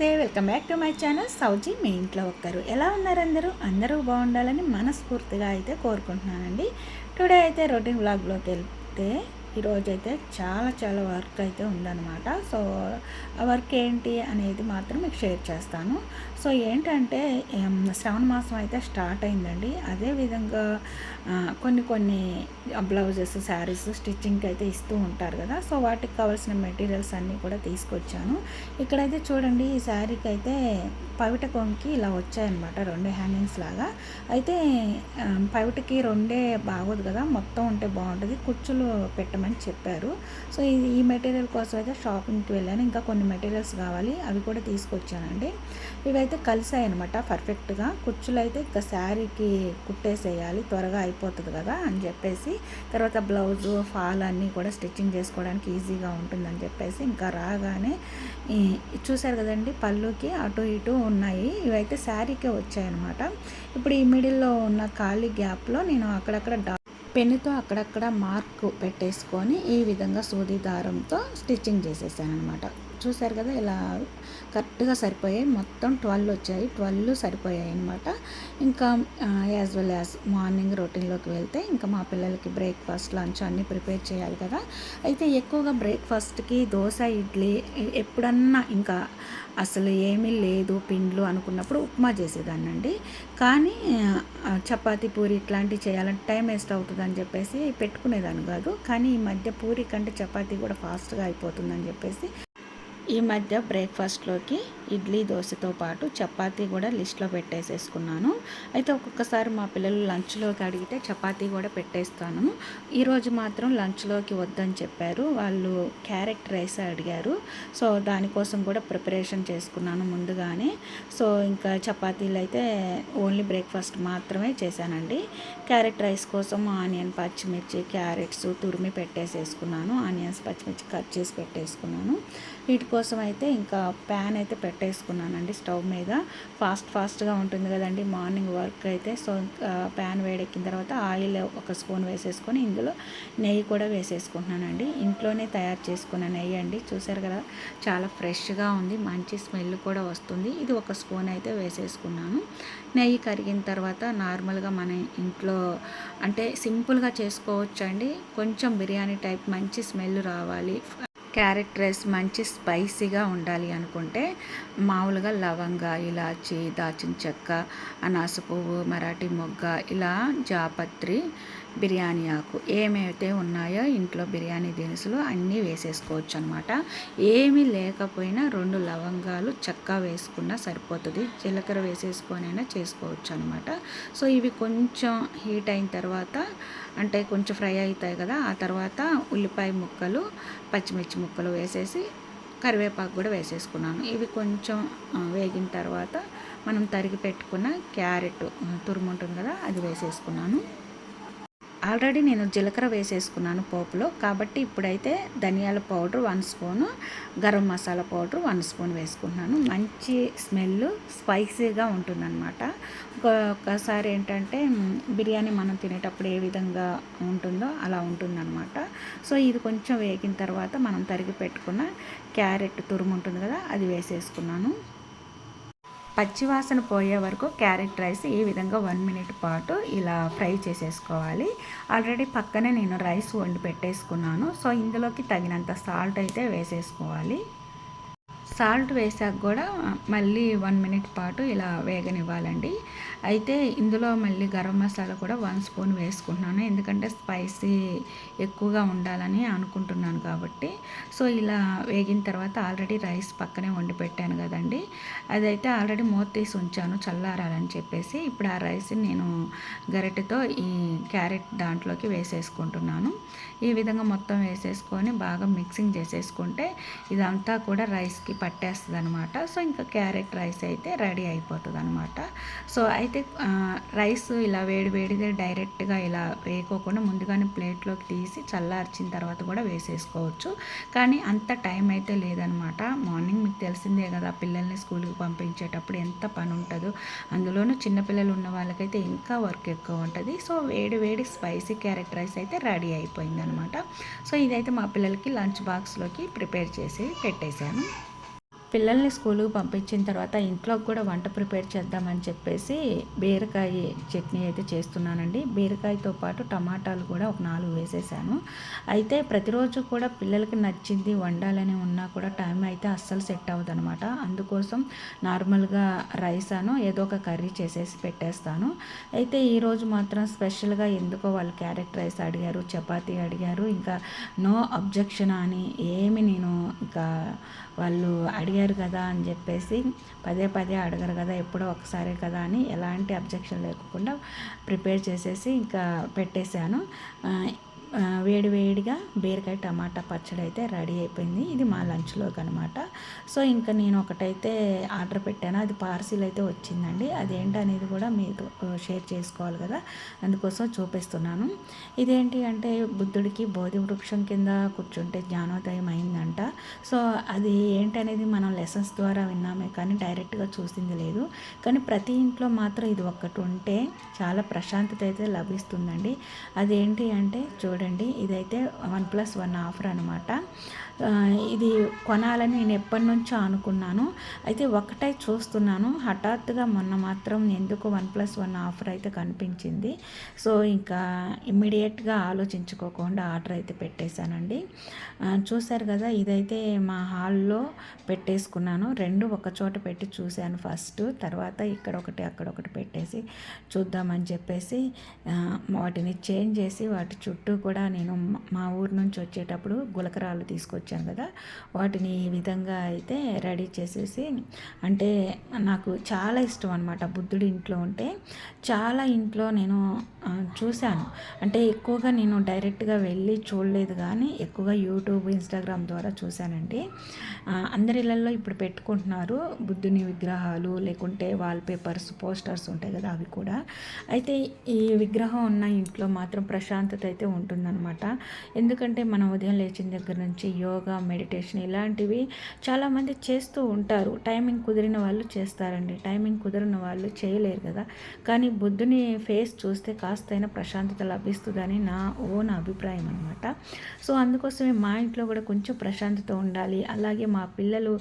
నమస్తే welcome back to my channel సౌజీ మీ ఇంట్లో ఒక్కరు. ఎలా ఉన్నారు అందరూ? అందరూ బాగుండాలని మనస్ఫూర్తిగా అయితే కోరుకుంటున్నానండి. టుడే అయితే రొటీన్ బ్లాగ్లోకి వెళ్తే ఈరోజైతే చాలా చాలా వర్క్ అయితే ఉందన్నమాట. సో ఆ వర్క్ ఏంటి అనేది మాత్రం మీకు షేర్ చేస్తాను. సో ఏంటంటే శ్రావణ మాసం అయితే స్టార్ట్ అయిందండి. అదేవిధంగా కొన్ని కొన్ని బ్లౌజెస్ శారీస్ స్టిచ్చింగ్కి అయితే ఇస్తూ ఉంటారు కదా. సో వాటికి కావాల్సిన మెటీరియల్స్ అన్నీ కూడా తీసుకొచ్చాను. ఇక్కడైతే చూడండి ఈ శారీకి అయితే పవిట కొంకి ఇలా వచ్చాయన్నమాట రెండు హ్యాంగింగ్స్ లాగా. అయితే పవిటకి రెండే బాగోదు కదా మొత్తం ఉంటే బాగుంటుంది. కుచ్చులు పెట్టమని చెప్పారు. సో ఇది ఈ మెటీరియల్ కోసం అయితే షాపింగ్కి వెళ్ళాను. ఇంకా కొన్ని మెటీరియల్స్ కావాలి అవి కూడా తీసుకొచ్చానండి. ఇవైతే కలిసాయి అనమాట పర్ఫెక్ట్గా. కుచ్చులు అయితే ఇంకా శారీకి కుట్టేసేయాలి త్వరగా అయిపోతుంది కదా అని చెప్పేసి తర్వాత బ్లౌజు ఫాల్ అన్నీ కూడా స్టిచ్చింగ్ చేసుకోవడానికి ఈజీగా ఉంటుందని చెప్పేసి ఇంకా రాగానే చూశారు కదండి పళ్ళుకి అటు ఇటు ఉన్నాయి. ఇవైతే శారీకే వచ్చాయన్నమాట. ఇప్పుడు ఈ మిడిల్లో ఉన్న ఖాళీ గ్యాప్లో నేను అక్కడక్కడ డా పెన్నుతో అక్కడక్కడ మార్క్ పెట్టేసుకొని ఈ విధంగా సూది దారంతో స్టిచ్చింగ్ చేసేసాను అనమాట చూసారు కదా ఇలా కరెక్ట్గా సరిపోయాయి. మొత్తం ట్వెల్వ్ వచ్చాయి. ట్వెల్వ్ సరిపోయాయి అనమాట ఇంకా యాజ్ వెల్ యాజ్ మార్నింగ్ రొటీన్లోకి వెళ్తే ఇంకా మా పిల్లలకి బ్రేక్ఫాస్ట్ లంచ్ అన్నీ ప్రిపేర్ చేయాలి కదా. అయితే ఎక్కువగా బ్రేక్ఫాస్ట్కి దోశ ఇడ్లీ ఎప్పుడన్నా ఇంకా అసలు ఏమీ లేదు పిండ్లు అనుకున్నప్పుడు ఉప్మా చేసేదాన్నండి. కానీ చపాతి పూరి ఇట్లాంటివి చేయాలంటే టైం వేస్ట్ అవుతుంది అని చెప్పేసి పెట్టుకునేదాన్ని కాదు. కానీ ఈ మధ్య పూరి కంటే చపాతీ కూడా ఫాస్ట్గా అయిపోతుందని చెప్పేసి ఈ మధ్య బ్రేక్ఫాస్ట్లోకి ఇడ్లీ దోశతో పాటు చపాతీ కూడా లిస్ట్లో పెట్టేసేసుకున్నాను. అయితే ఒక్కొక్కసారి మా పిల్లలు లంచ్లోకి అడిగితే చపాతీ కూడా పెట్టేస్తాను. ఈరోజు మాత్రం లంచ్లోకి వద్దని చెప్పారు. వాళ్ళు క్యారెట్ రైస్ అడిగారు. సో దానికోసం కూడా ప్రిపరేషన్ చేసుకున్నాను ముందుగానే. సో ఇంకా చపాతీలు అయితే ఓన్లీ బ్రేక్ఫాస్ట్ మాత్రమే చేశానండి. క్యారెట్ రైస్ కోసం ఆనియన్ పచ్చిమిర్చి క్యారెట్స్ తురిమి పెట్టేసేసుకున్నాను. ఆనియన్స్ పచ్చిమిర్చి కట్ చేసి పెట్టేసుకున్నాను. వీటి కోసం అయితే ఇంకా ప్యాన్ అయితే పెట్టేసుకున్నానండి స్టవ్ మీద. ఫాస్ట్ ఫాస్ట్గా ఉంటుంది కదండి మార్నింగ్ వర్క్ అయితే. సో ప్యాన్ వేడెక్కిన తర్వాత ఆయిల్ ఒక స్పూన్ వేసేసుకొని ఇందులో నెయ్యి కూడా వేసేసుకుంటున్నానండి. ఇంట్లోనే తయారు చేసుకున్న నెయ్యి అండి. చూసారు కదా చాలా ఫ్రెష్గా ఉంది మంచి స్మెల్ కూడా వస్తుంది. ఇది ఒక స్పూన్ అయితే వేసేసుకున్నాను. నెయ్యి కరిగిన తర్వాత నార్మల్గా మన ఇంట్లో అంటే సింపుల్గా చేసుకోవచ్చు అండి కొంచెం బిర్యానీ టైప్ మంచి స్మెల్ రావాలి. క్యారెట్ రైస్ మంచి స్పైసీగా ఉండాలి అనుకుంటే మామూలుగా లవంగ ఇలాచి దాచిన చెక్క అనాస పువ్వు మరాఠీ మొగ్గ ఇలా జాపత్రి బిర్యానీ ఆకు ఏమైతే ఉన్నాయో ఇంట్లో బిర్యానీ దినుసులు అన్నీ వేసేసుకోవచ్చు అనమాట ఏమీ లేకపోయినా రెండు లవంగాలు చెక్క వేసుకున్నా సరిపోతుంది. జీలకర్ర వేసేసుకొనైనా చేసుకోవచ్చు అనమాట సో ఇవి కొంచెం హీట్ అయిన తర్వాత అంటే కొంచెం ఫ్రై అవుతాయి కదా ఆ తర్వాత ఉల్లిపాయ ముక్కలు పచ్చిమిర్చి ముక్కలు వేసేసి కరివేపాకు కూడా వేసేసుకున్నాను. ఇవి కొంచెం వేగిన తర్వాత మనం తరిగి పెట్టుకున్న క్యారెట్ తురుము ఉంటుంది కదా అది వేసేసుకున్నాను. ఆల్రెడీ నేను జీలకర్ర వేసేసుకున్నాను పోపులో కాబట్టి ఇప్పుడైతే ధనియాల powder one spoon garam masala powder one spoon వేసుకుంటున్నాను. మంచి స్మెల్ స్పైసీగా ఉంటుందన్నమాట. ఒక్కసారి ఏంటంటే బిర్యానీ మనం తినేటప్పుడు ఏ విధంగా ఉంటుందో అలా ఉంటుందన్నమాట. సో ఇది కొంచెం వేగిన తర్వాత మనం తరిగి పెట్టుకున్న క్యారెట్ తురుము ఉంటుంది కదా అది వేసేసుకున్నాను. పచ్చివాసన పోయే వరకు క్యారెట్ రైస్ ఈ విధంగా వన్ మినిట్ పాటు ఇలా ఫ్రై చేసేసుకోవాలి. ఆల్రెడీ పక్కనే నేను రైస్ వండి పెట్టేసుకున్నాను. సో ఇందులోకి తగినంత సాల్ట్ అయితే వేసేసుకోవాలి. సాల్ట్ వేసాక కూడా మళ్ళీ వన్ మినిట్ పాటు ఇలా వేగనివ్వాలండి. అయితే ఇందులో మళ్ళీ గరం మసాలా కూడా వన్ స్పూన్ వేసుకుంటున్నాను. ఎందుకంటే స్పైసీ ఎక్కువగా ఉండాలని అనుకుంటున్నాను కాబట్టి. సో ఇలా వేగిన తర్వాత ఆల్రెడీ రైస్ పక్కనే వండి పెట్టాను కదండి. అదైతే ఆల్రెడీ మూత తీసి ఉంచాను చల్లారాలని చెప్పేసి. ఇప్పుడు ఆ రైస్ నేను గరిటెతో ఈ క్యారెట్ దాంట్లోకి వేసేసుకుంటున్నాను. ఈ విధంగా మొత్తం వేసేసుకొని బాగా మిక్సింగ్ చేసేసుకుంటే ఇదంతా కూడా రైస్కి పట్టేస్తుంది అనమాట సో ఇంకా క్యారెట్ రైస్ అయితే రెడీ అయిపోతుంది అనమాట సో అయితే అయితే రైస్ ఇలా వేడి వేడిగా డైరెక్ట్గా ఇలా వేయకోకుండా ముందుగానే ప్లేట్లోకి తీసి చల్లార్చిన తర్వాత కూడా వేసేసుకోవచ్చు. కానీ అంత టైం అయితే లేదనమాట. మార్నింగ్ మీకు తెలిసిందే కదా పిల్లల్ని స్కూల్కి పంపించేటప్పుడు ఎంత పని ఉంటుందో. అందులోనూ చిన్నపిల్లలు ఉన్న వాళ్ళకైతే ఇంకా వర్క్ ఎక్కువ ఉంటుంది. సో వేడి వేడి స్పైసీ క్యారెట్ రైస్ అయితే రెడీ అయిపోయింది అనమాట సో ఇదైతే మా పిల్లలకి లంచ్ బాక్స్లోకి ప్రిపేర్ చేసి పెట్టేశాను. పిల్లల్ని స్కూల్కి పంపించిన తర్వాత ఇంట్లోకి కూడా వంట ప్రిపేర్ చేద్దామని చెప్పేసి బీరకాయ చట్నీ అయితే చేస్తున్నానండి. బీరకాయతో పాటు టమాటాలు కూడా ఒక నాలుగు వేసేసాను. అయితే ప్రతిరోజు కూడా పిల్లలకి నచ్చింది వండాలని ఉన్నా కూడా టైం అయితే అస్సలు సెట్ అవ్వదు అనమాట అందుకోసం నార్మల్గా రైస్ అను ఏదో ఒక కర్రీ చేసేసి పెట్టేస్తాను. అయితే ఈరోజు మాత్రం స్పెషల్గా ఎందుకో వాళ్ళు క్యారెట్ రైస్ అడిగారు చపాతీ అడిగారు. ఇంకా నో అబ్జెక్షన్ అని ఏమి నేను ఇంకా వాళ్ళు అడిగారు కదా అని చెప్పేసి పదే పదే అడగరు కదా ఎప్పుడో ఒకసారి కదా అని ఎలాంటి అబ్జెక్షన్ లేకుండా ప్రిపేర్ చేసేసి ఇంకా పెట్టేశాను. వేడి వేడిగా బీరకాయ టమాటా పచ్చడి అయితే రెడీ అయిపోయింది. ఇది మా లంచ్లోకి అనమాట సో ఇంకా నేను ఒకటైతే ఆర్డర్ పెట్టాను. అది పార్సిల్ అయితే వచ్చిందండి. అదేంటి అనేది కూడా మీతో షేర్ చేసుకోవాలి కదా. అందుకోసం చూపిస్తున్నాను. ఇదేంటి అంటే బుద్ధుడికి బోధి వృక్షం కింద కూర్చుంటే జ్ఞానోదయం అయిందంట. సో అది ఏంటనేది మనం లెసన్స్ ద్వారా విన్నామే కానీ డైరెక్ట్గా చూసింది లేదు. కానీ ప్రతి ఇంట్లో మాత్రం ఇది ఒక్కటి ఉంటే చాలా ప్రశాంతత అయితే లభిస్తుందండి. అదేంటి అంటే చూడండి. చూడండి. ఇదైతే వన్ ప్లస్ వన్ ఆఫర్ అనమాట ఇది కొనాలని నేను ఎప్పటి నుంచో అనుకున్నాను. అయితే ఒకటే చూస్తున్నాను. హఠాత్తుగా మొన్న మాత్రం ఎందుకు వన్ ప్లస్ వన్ ఆఫర్ అయితే కనిపించింది. సో ఇంకా ఇమ్మీడియట్గా ఆలోచించుకోకుండా ఆర్డర్ అయితే పెట్టేశానండి. చూశారు కదా ఇదైతే మా హాల్లో పెట్టేసుకున్నాను. రెండు ఒక చోట పెట్టి చూశాను ఫస్ట్. తర్వాత ఇక్కడ ఒకటి అక్కడ ఒకటి పెట్టేసి చూద్దామని చెప్పేసి వాటిని చేంజ్ చేసి వాటి చుట్టూ కూడా నేను మా ఊరు నుంచి వచ్చేటప్పుడు గులకరాలు తీసుకొచ్చి తీసుకొచ్చాను కదా. వాటిని ఈ విధంగా అయితే రెడీ చేసేసి అంటే నాకు చాలా ఇష్టం అనమాట బుద్ధుడి ఇంట్లో ఉంటే. చాలా ఇంట్లో నేను చూశాను. అంటే ఎక్కువగా నేను డైరెక్ట్గా వెళ్ళి చూడలేదు కానీ ఎక్కువగా యూట్యూబ్ ఇన్స్టాగ్రామ్ ద్వారా చూశానండి. అందరి ఇళ్ళల్లో ఇప్పుడు పెట్టుకుంటున్నారు బుద్ధుని విగ్రహాలు లేకుంటే వాల్ పేపర్స్ పోస్టర్స్ ఉంటాయి కదా అవి కూడా. అయితే ఈ విగ్రహం ఉన్న ఇంట్లో మాత్రం ప్రశాంతత అయితే ఉంటుందన్నమాట. ఎందుకంటే మనం ఉదయం లేచిన దగ్గర నుంచి యోగా మెడిటేషన్ ఇలాంటివి చాలామంది చేస్తూ ఉంటారు. టైమింగ్ కుదిరిన వాళ్ళు చేస్తారండి. టైమింగ్ కుదిరిన వాళ్ళు చేయలేరు కదా. కానీ బుద్ధుని ఫేస్ చూస్తే కాస్తైనా ప్రశాంతత లభిస్తుందని నా ఓన్ అభిప్రాయం అనమాట సో అందుకోసమే మా ఇంట్లో కూడా కొంచెం ప్రశాంతత ఉండాలి. అలాగే మా పిల్లలు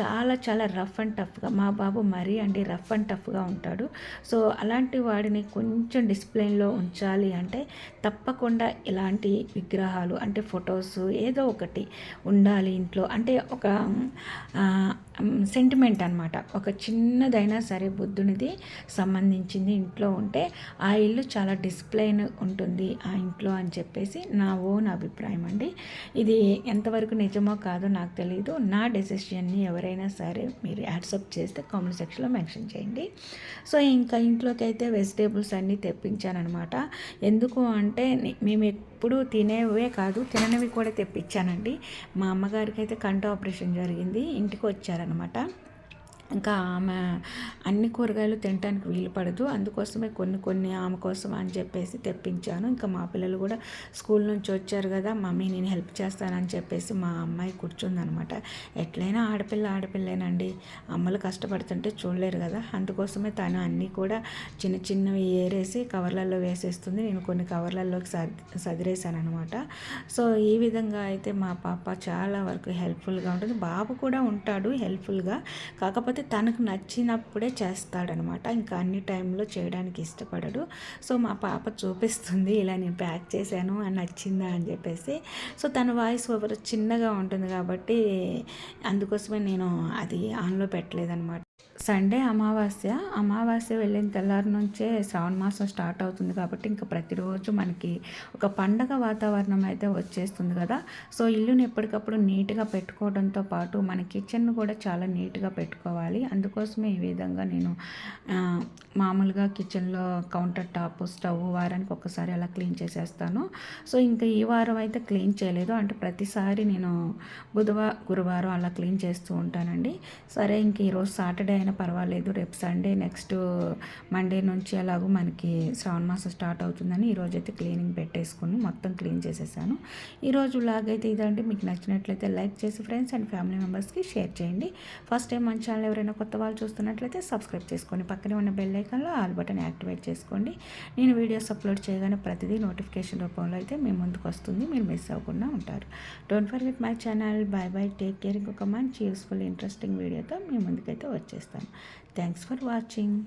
చాలా చాలా రఫ్ అండ్ టఫ్గా మా బాబు మరీ అండి రఫ్ అండ్ టఫ్గా ఉంటాడు. సో అలాంటి వాడిని కొంచెం డిసిప్లిన్లో ఉంచాలి అంటే తప్పకుండా ఇలాంటి విగ్రహాలు అంటే ఫొటోస్ ఏదో ఒకటి ఉండాలి ఇంట్లో. అంటే ఒక సెంటిమెంట్ అనమాట ఒక చిన్నదైనా సరే బుద్ధునిది సంబంధించింది ఇంట్లో ఉంటే ఆ ఇల్లు చాలా డిస్ప్లైన్ ఉంటుంది ఆ ఇంట్లో అని చెప్పేసి నా ఓన్ అభిప్రాయం అండి. ఇది ఎంతవరకు నిజమో కాదో నాకు తెలియదు నా డెసిషన్ని ఎవరైనా సరే మీరు యాడ్సప్ చేస్తే కామెంట్ సెక్షన్లో మెన్షన్ చేయండి. సో ఇంకా ఇంట్లోకి అయితే వెజిటేబుల్స్ అన్నీ తెప్పించానమాట ఎందుకు అంటే మేము ఎప్పుడు తినేవే కాదు తిననివి కూడా తెప్పించానండి. మా అమ్మగారికి అయితే కంట ఆపరేషన్ జరిగింది. ఇంటికి వచ్చారనమాట అనమాట. ఇంకా ఆమె అన్ని కూరగాయలు తినడానికి వీలు పడదు. అందుకోసమే కొన్ని కొన్ని ఆమె కోసం అని చెప్పేసి తెప్పించాను. ఇంకా మా పిల్లలు కూడా స్కూల్ నుంచి వచ్చారు కదా మమ్మీ నేను హెల్ప్ చేస్తానని చెప్పేసి మా అమ్మాయి కూర్చుందనమాట. ఎట్లయినా ఆడపిల్ల ఆడపిల్లేనండి. అమ్మలు కష్టపడుతుంటే చూడలేరు కదా. అందుకోసమే తను అన్నీ కూడా చిన్న చిన్నవి ఏరేసి కవర్లలో వేసేస్తుంది. నేను కొన్ని కవర్లలోకి సదిరేసాను అనమాట సో ఈ విధంగా అయితే మా పాప చాలా వరకు హెల్ప్ఫుల్గా ఉంటుంది. బాబు కూడా ఉంటాడు హెల్ప్ఫుల్గా. కాకపోతే అది తనకు నచ్చినప్పుడే చేస్తాడనమాట. ఇంకా అన్ని టైంలో చేయడానికి ఇష్టపడడు. సో మా పాప చూపిస్తుంది ఇలా నేను ప్యాక్ చేశాను అని నచ్చిందా అని చెప్పేసి. సో తన వాయిస్ ఓవర్ చిన్నగా ఉంటుంది కాబట్టి అందుకోసమే నేను అది ఆన్లో పెట్టలేదనమాట. సండే అమావాస్య. అమావాస్య వెళ్ళిన తెల్లారి నుంచే శ్రావణ మాసం స్టార్ట్ అవుతుంది కాబట్టి ఇంకా ప్రతిరోజు మనకి ఒక పండగ వాతావరణం అయితే వచ్చేస్తుంది కదా. సో ఇల్లుని ఎప్పటికప్పుడు నీట్గా పెట్టుకోవడంతో పాటు మన కిచెన్ కూడా చాలా నీట్గా పెట్టుకోవాలి. అందుకోసమే ఈ విధంగా నేను మామూలుగా కిచెన్లో కౌంటర్ టాప్ స్టవ్ వారానికి ఒకసారి అలా క్లీన్ చేసేస్తాను. సో ఇంకా ఈ వారం అయితే క్లీన్ చేయలేదు. అంటే ప్రతిసారి నేను బుధవారం గురువారం అలా క్లీన్ చేస్తూ ఉంటానండి. సరే ఇంక ఈరోజు సాటర్డే అయినా అయినా పర్వాలేదు. రేపు సండే నెక్స్ట్ మండే నుంచి అలాగూ మనకి శ్రావణ మాసం స్టార్ట్ అవుతుందని ఈరోజు అయితే క్లీనింగ్ పెట్టేసుకుని మొత్తం క్లీన్ చేసేసాను. ఈరోజు లాగైతే ఇదంటే మీకు నచ్చినట్లయితే లైక్ చేసి ఫ్రెండ్స్ అండ్ ఫ్యామిలీ మెంబర్స్కి షేర్ చేయండి. ఫస్ట్ టైం మన ఛానల్ ఎవరైనా ఎవరైనా కొత్త వాళ్ళు చూస్తున్నట్లయితే సబ్స్క్రైబ్ చేసుకోండి పక్కనే ఉన్న బెల్ ఐకాన్లో ఆల్ బటన్ యాక్టివేట్ చేసుకోండి. నేను వీడియోస్ అప్లోడ్ చేయగానే ప్రతిదీ నోటిఫికేషన్ రూపంలో అయితే మీ ముందుకు వస్తుంది. మీరు మిస్ అవ్వకుండా ఉంటారు. Don't forget my channel bye bye take care ఇంకొక మంచి యూస్ఫుల్ ఇంట్రెస్టింగ్ వీడియోతో మీ ముందుకైతే వచ్చేస్తాను. Thanks for watching